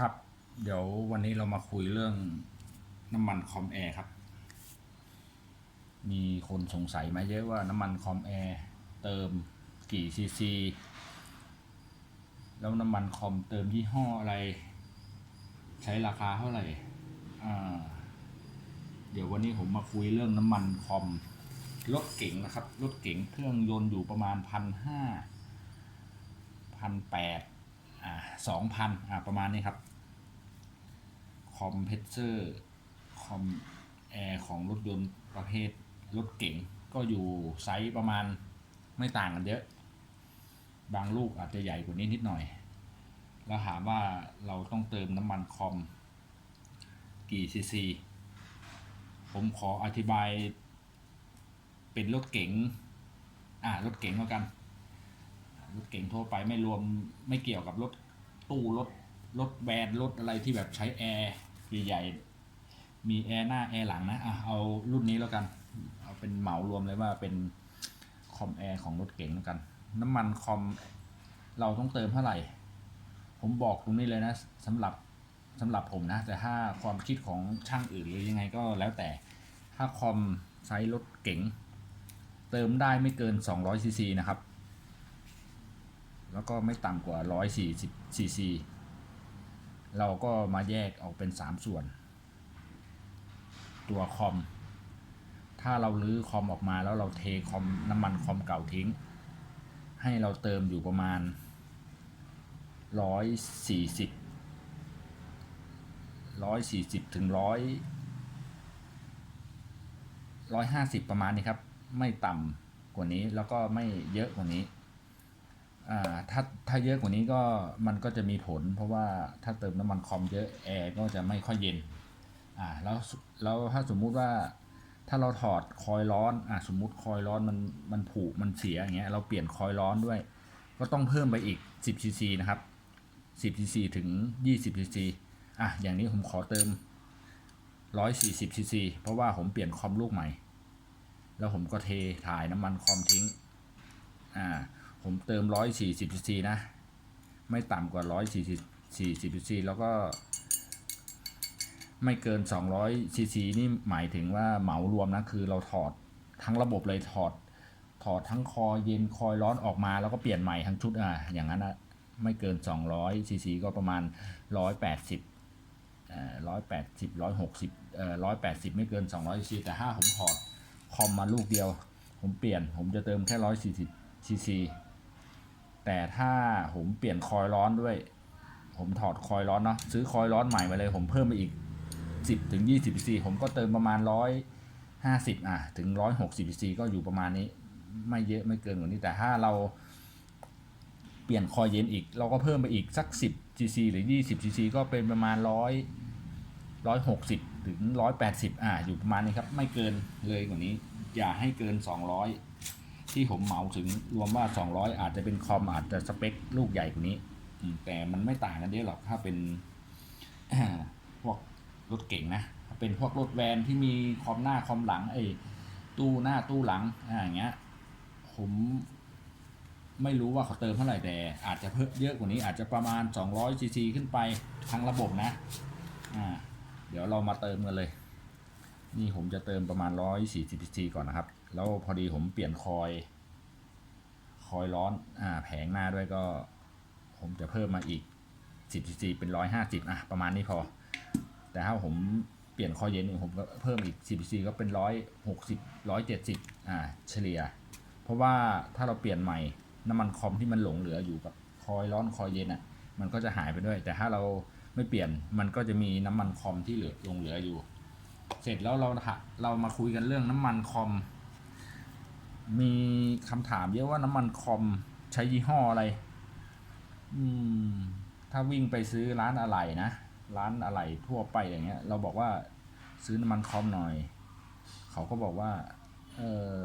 ครับ เดี๋ยววันนี้เรามาคุยเรื่องน้ำมันคอมแอร์ครับ มีคนสงสัยมาเยอะว่าน้ำมันคอมแอร์เติมกี่ซีซีแล้วน้ำมันคอมเติมยี่ห้ออะไร ใช้ราคาเท่าไหร่อ่าเดี๋ยววันนี้ผมมาคุยเรื่องน้ำมันคอมรถเก๋งนะครับรถเก๋งเครื่องยนต์อยู่ประมาณพันห้าพันแปด อ่าสองพันอ่าประมาณนี้ครับคอมเพรสเซอร์คอมแอร์ของรถยนต์ประเภทรถเก๋งก็อยู่ไซส์ประมาณไม่ต่างกันเยอะ บางลูกอาจจะใหญ่กว่านี้นิดหน่อย แล้วถามว่าเราต้องเติมน้ำมันคอมกี่ซีซี ผมขออธิบายเป็นรถเก๋ง อ่ารถเก๋งแล้วกัน รถเก๋งทั่วไปไม่รวมไม่เกี่ยวกับรถตู้รถรถแวนรถอะไรที่แบบใช้แอร์ใหญ่ๆมีแอร์หน้าแอร์หลังนะอะเอารุ่นนี้แล้วกันเอาเป็นเหมารวมเลยว่าเป็นคอมแอร์ของรถเก๋งแล้วกัน น้ำมันคอมเราต้องเติมเท่าไหร่ ผมบอกตรงนี้เลยนะสำหรับสำหรับผมนะ แต่ถ้าความคิดของช่างอื่นหรือยังไงก็แล้วแต่ถ้าคอมไซส์รถเก๋งเติมได้ไม่เกิน200ซีซีนะครับ แล้วก็ไม่ต่ำกว่า 140ซีซีเราก็มาแยกออกเป็น 3 ส่วน ตัวคอม ถ้าเราลื้อคอมออกมาแล้วเราเทคอมน้ำมันคอมเก่าทิ้ง ให้เราเติมอยู่ประมาณ 140 140ถึง100 150 ประมาณนี้ครับ ไม่ต่ำกว่านี้แล้วก็ไม่เยอะกว่านี้ ถ้าถ้าเยอะกว่านี้ก็มันก็จะมีผล เพราะว่าถ้าเติมน้ำมันคอมเยอะแอร์ก็จะไม่ค่อยเย็นอ่าแล้วแล้วถ้าสมมุติว่าถ้าเราถอดคอยล์ร้อนอ่าสมมุติคอยล์ร้อนมันมันผุมันเสียอย่างเงี้ยเราเปลี่ยนคอยล์ร้อนด้วย ก็ต้องเพิ่มไปอีก 10 cc นะครับ 10 cc ถึง 20 cc อะอย่างนี้ผมขอเติม 140 cc เพราะว่าผมเปลี่ยนคอมลูกใหม่ แล้วผมก็เทถ่ายน้ำมันคอมทิ้งอ่า ผมเติม 140 cc นะ ไม่ต่ำกว่า 140 cc แล้วก็ ไม่เกิน 200 cc นี่หมายถึงว่าเหมารวมนะ คือเราถอดทั้งระบบเลยถอด ถอดทั้งคอเย็นคอยร้อนออกมาแล้วก็เปลี่ยนใหม่ทั้งชุดอะอย่างนั้นนะไม่เกิน 200 cc ก็ประมาณ 180เอ่อ180 160เอ่อ180ไม่เกิน200 cc แต่ถ้าผมถอดคอมมาลูกเดียว ผมเปลี่ยนผมจะเติมแค่140 cc แต่ถ้าผมเปลี่ยนคอยล์ร้อนด้วย ผมถอดคอยล์ร้อนเนาะซื้อคอยล์ร้อนใหม่มาเลย ผมเพิ่มไปอีก 10ถึง20 cc ผมก็เติมประมาณ 150อะถึง 160 cc ก็อยู่ประมาณนี้ ไม่เยอะไม่เกินกว่านี้แต่ถ้าเราเปลี่ยนคอยเย็นอีก เราก็เพิ่มไปอีกสัก 10 cc หรือ 20 cc ก็เป็นประมาณ 100 160 ถึง 180 อะอยู่ประมาณนี้ครับ ไม่เกินเลยกว่านี้ อย่าให้เกิน 200 ที่ผมเหมาถึงรวมว่า 200 อาจจะเป็นคอมอาจจะสเปคลูกใหญ่กว่านี้แต่มันไม่ต่างกันเยอะหรอกถ้าเป็นพวกรถเก่งนะถ้าเป็นพวกรถแวนที่มีคอมหน้าคอมหลังไอ้ตู้หน้าตู้หลังอ่าอย่างเงี้ย ผมไม่รู้ว่าเขาเติมเท่าไหร่แต่ อาจจะเพิ่มเยอะกว่านี้อาจจะประมาณ 200ซีซีขึ้นไปทั้งระบบนะอ่าเดี๋ยวเรามาเติมกันเลย นี่ผมจะเติมประมาณ140ซีซีก่อนนะครับ แล้วพอดีผมเปลี่ยนคอย คอยร้อน อ่า แผงหน้าด้วยก็ ผมจะเพิ่มมาอีก10ซีซีเป็น 150อะประมาณนี้พอ แต่ถ้าผมเปลี่ยนคอยเย็นผมก็เพิ่มอีก 10ซีก็เป็น 160 170อ่า เฉลี่ย เพราะว่าถ้าเราเปลี่ยนใหม่น้ำมันคอมที่มันหลงเหลืออยู่กับคอยร้อนคอยเย็นอะ มันก็จะหายไปด้วย แต่ถ้าเราไม่เปลี่ยนมันก็จะมีน้ำมันคอมที่เหลือลงเหลืออยู่ เสร็จแล้วเราเรามาคุยกันเรื่องน้ำมันคอม มีคำถามเยอะว่าน้ำมันคอมใช้ยี่ห้ออะไร อืม ถ้าวิ่งไปซื้อร้านอะไหล่นะ ร้านอะไหล่ทั่วไปอย่างเงี้ย เราบอกว่าซื้อน้ำมันคอมหน่อย เขาก็บอกว่า เออ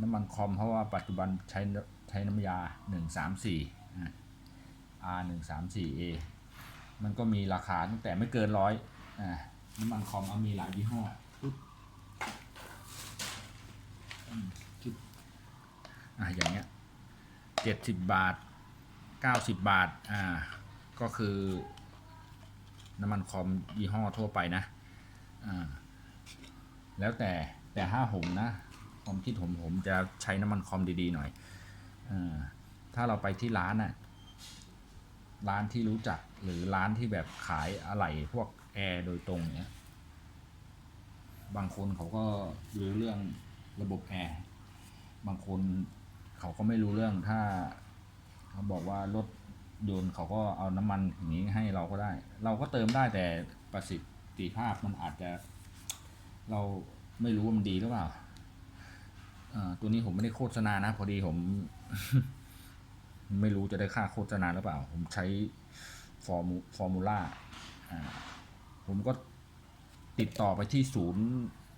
น้ำมันคอมเพราะว่าปัจจุบันใช้ใช้น้ำยาหนึ่งสามสี่ R หนึ่งสามสี่ A มันก็มีราคาตั้งแต่ไม่เกินร้อยอ่าน้ำมันคอมเอามีหลายยี่ห้อ อะอย่างเงี้ยเจ็ดสิบบาทเก้าสิบบาทอ่าก็คือน้ำมันคอมยี่ห้อทั่วไปนะอ่าแล้วแต่แต่ถ้าผมนะความคิดผมผมจะใช้น้ำมันคอมดีๆหน่อยอาถ้าเราไปที่ร้านน่ะร้านที่รู้จักหรือร้านที่แบบขายอะไหล่พวกแอร์โดยตรงเนี้ยบางคนเขาก็รู้เรื่องระบบแอร์ บางคน เขาก็ไม่รู้เรื่องถ้าเขาบอกว่ารถยนต์เขาก็เอาน้ำมันอย่างนี้ให้เราก็ได้ เราก็เติมได้แต่ประสิทธิภาพมันอาจจะ เราไม่รู้ว่ามันดีหรือเปล่าตัวนี้ผมไม่ได้โฆษณานะ พอดีผม ไม่รู้จะได้ค่าโฆษณาหรือเปล่า ผมใช้ฟอร์มูฟอร์มูล่าผมก็ติดต่อไปที่ศูนย์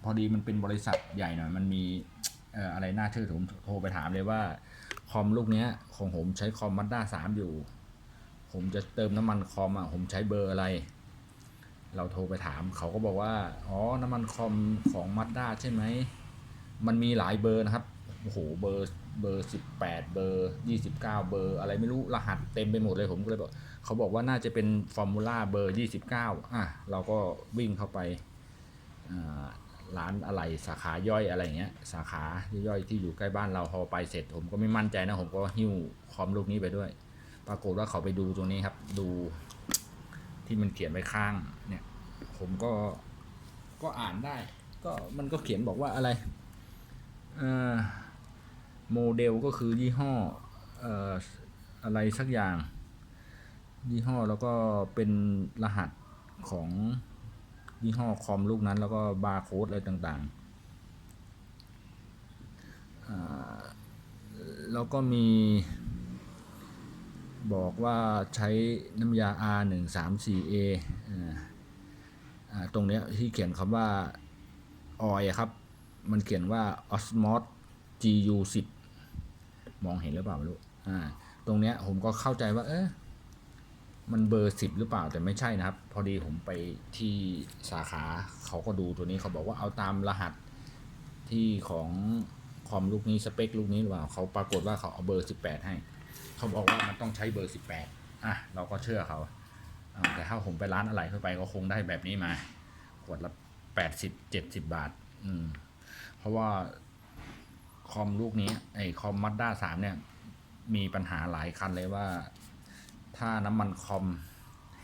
พอดีมันเป็นบริษัทใหญ่หน่อย มันมี อะไรน่าเชื่อถือผมโทรไปถามเลยว่า คอมลูกเนี้ย ของผมใช้คอมมัดด้าสามอยู่ ผมจะเติมน้ำมันคอมอะผมใช้เบอร์อะไร เราโทรไปถาม เขาก็บอกว่า อ๋อ น้ำมันคอมของมัดด้าใช่ไหม มันมีหลายเบอร์นะครับ โอ้โห เบอร์เบอร์สิบแปดเบอร์ยี่สิบเก้าเบอร์ อะไรไม่รู้รหัสเต็มไปหมดเลยผมก็เลยบอก เขาบอกว่าน่าจะเป็นฟอร์มูล่าเบอร์ยี่สิบเก้าอะ เราก็วิ่งเข้าไปอ่า ร้านอะไรสาขาย่อยอะไรเงี้ยสาขาย่อยๆที่อยู่ใกล้บ้านเราพอไปเสร็จ ผมก็ไม่มั่นใจนะผมก็หิ้วคอมลูกนี้ไปด้วย ปรากฏว่าเขาไปดูตรงนี้ครับ ดูที่มันเขียนไว้ข้างเนี่ย ผมก็ก็อ่านได้ ก็มันก็เขียนบอกว่าอะไรโมเดลก็คือยี่ห้ออออะไรสักอย่าง ยี่ห้อแล้วก็เป็นรหัสของ ยี่ห้อคอมลูกนั้นแล้วก็บาร์โค้ดอะไรต่างๆ แล้วก็มีบอกว่าใช้น้ำยา R 1 3 4 A อ่าอ่าตรงนี้ที่เขียนคำว่า oil อะครับ มันเขียนว่า osmos gu 10มองเห็นหรือเปล่าไม่รู้ตรงนี้ผมก็เข้าใจว่า เอ มันเบอร์10หรือเปล่าแต่ไม่ใช่นะครับ พอดีผมไปที่สาขาเขาก็ดูตัวนี้เขาบอกว่าเอาตามรหัสที่ของคอมลูกนี้สเปคลูกนี้หรือเปล่าเขาปรากฏว่าเขาเอาเบอร์18ให้ เขาบอกว่ามันต้องใช้เบอร์18อะเราก็เชื่อเขาแต่ถ้าผมไปร้านอะไรเข้าไปก็คงได้แบบนี้มา ขวดละ80 70บเจ็ดสิบบาท อืม เพราะว่าคอมลูกนี้ไอ้คอมมัดด้า3เนี่ย มีปัญหาหลายคันเลยว่า ถ้าน้ำมันคอม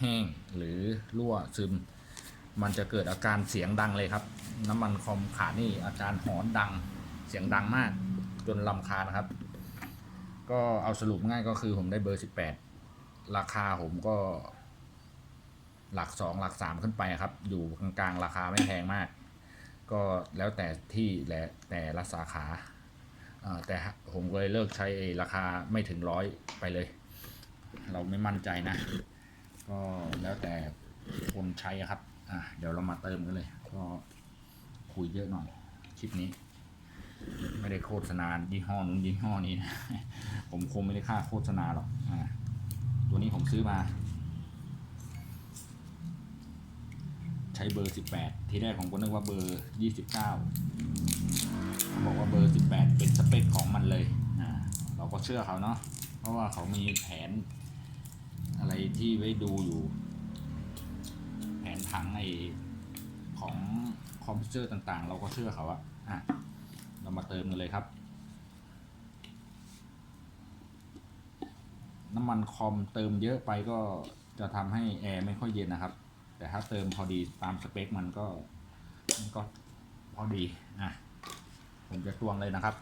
แห้งหรือรั่วซึม มันจะเกิดอาการเสียงดังเลยครับ น้ำมันคอมขาดนี่อาการหอนดังเสียงดังมากจนลำคาญนะครับ ก็เอาสรุปง่ายก็คือผมได้เบอร์ 18 ราคาผมก็ หลัก 2 หลัก 3 ขึ้นไปครับ อยู่กลางๆราคาไม่แพงมาก ก็แล้วแต่ที่และแต่ละสาขาแต่ผมก็เลยเลิกใช้ราคาไม่ถึงร้อยไปเลย เราไม่มั่นใจนะ ก็แล้วแต่คนใช้ครับ อะเดี๋ยวเรามาเติมกันเลย ก็คุยเยอะหน่อยคลิปนี้ ไม่ได้โฆษณายี่ห้อนู้นยี่ห้อนี้นะผมคงไม่ได้ค่าโฆษณาหรอกอ่าตัวนี้ผมซื้อมา ใช้เบอร์ 18 ที่แรกผมก็นึกว่าเบอร์ 29เขาบอกว่าเบอร์ 18 เป็นสเปคของมันเลยอ่าเราก็เชื่อเขาเนาะเพราะว่าเขามีแผน อะไรที่ไว้ดูอยู่ แผนผังไอของคอมพิวเตอร์ต่างๆ เราก็เชื่อเขาอะอะ เรามาเติมกันเลยครับ น้ำมันคอมเติมเยอะไปก็จะทำให้แอร์ไม่ค่อยเย็นนะครับ แต่ถ้าเติมพอดีตามสเปคมันก็มันก็พอดีอะผมจะตวงเลยนะครับ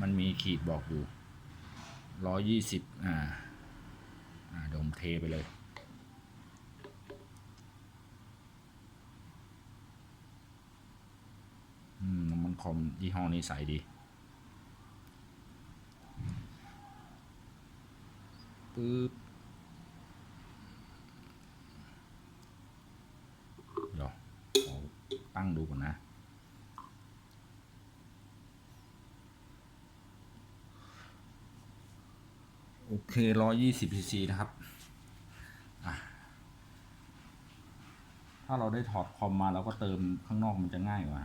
มันมีขีดบอกอยู่ร้อยี่สิบอ่าอ่า เดี๋ยวผมเทไปเลยมน้ำมันคอมยี่ห้อนี้ใสดีปึ๊บ โอเคร้อยยี่สิบซีซีนะครับ ถ้าเราได้ถอดคอมมาเราก็เติมข้างนอกมันจะง่ายกว่า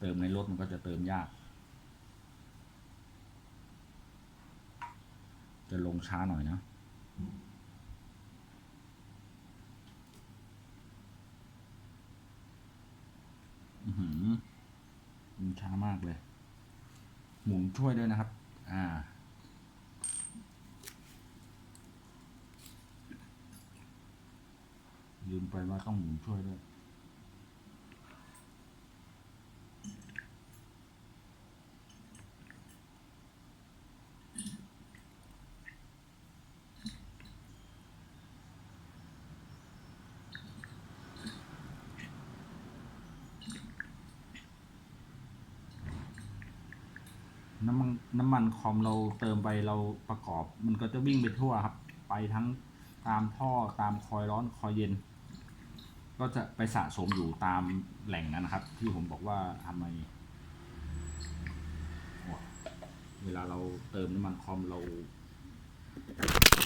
เติมในรถมันก็จะเติมยาก จะลงช้าหน่อยนะมันช้ามากเลย หมุนช่วยด้วยนะครับ อ่า ลืมไปว่าต้องหมุนช่วยด้วย น้ำมันน้ำมันคอมเราเติมไปเราประกอบ มันก็จะวิ่งไปทั่วครับ ไปทั้งตามท่อตามคอยร้อนคอยเย็น ก็จะไปสะสมอยู่ตามแหล่งนั้นนะครับ ที่ผมบอกว่าทำไมเวลาเราเติมน้ำมันคอมเรา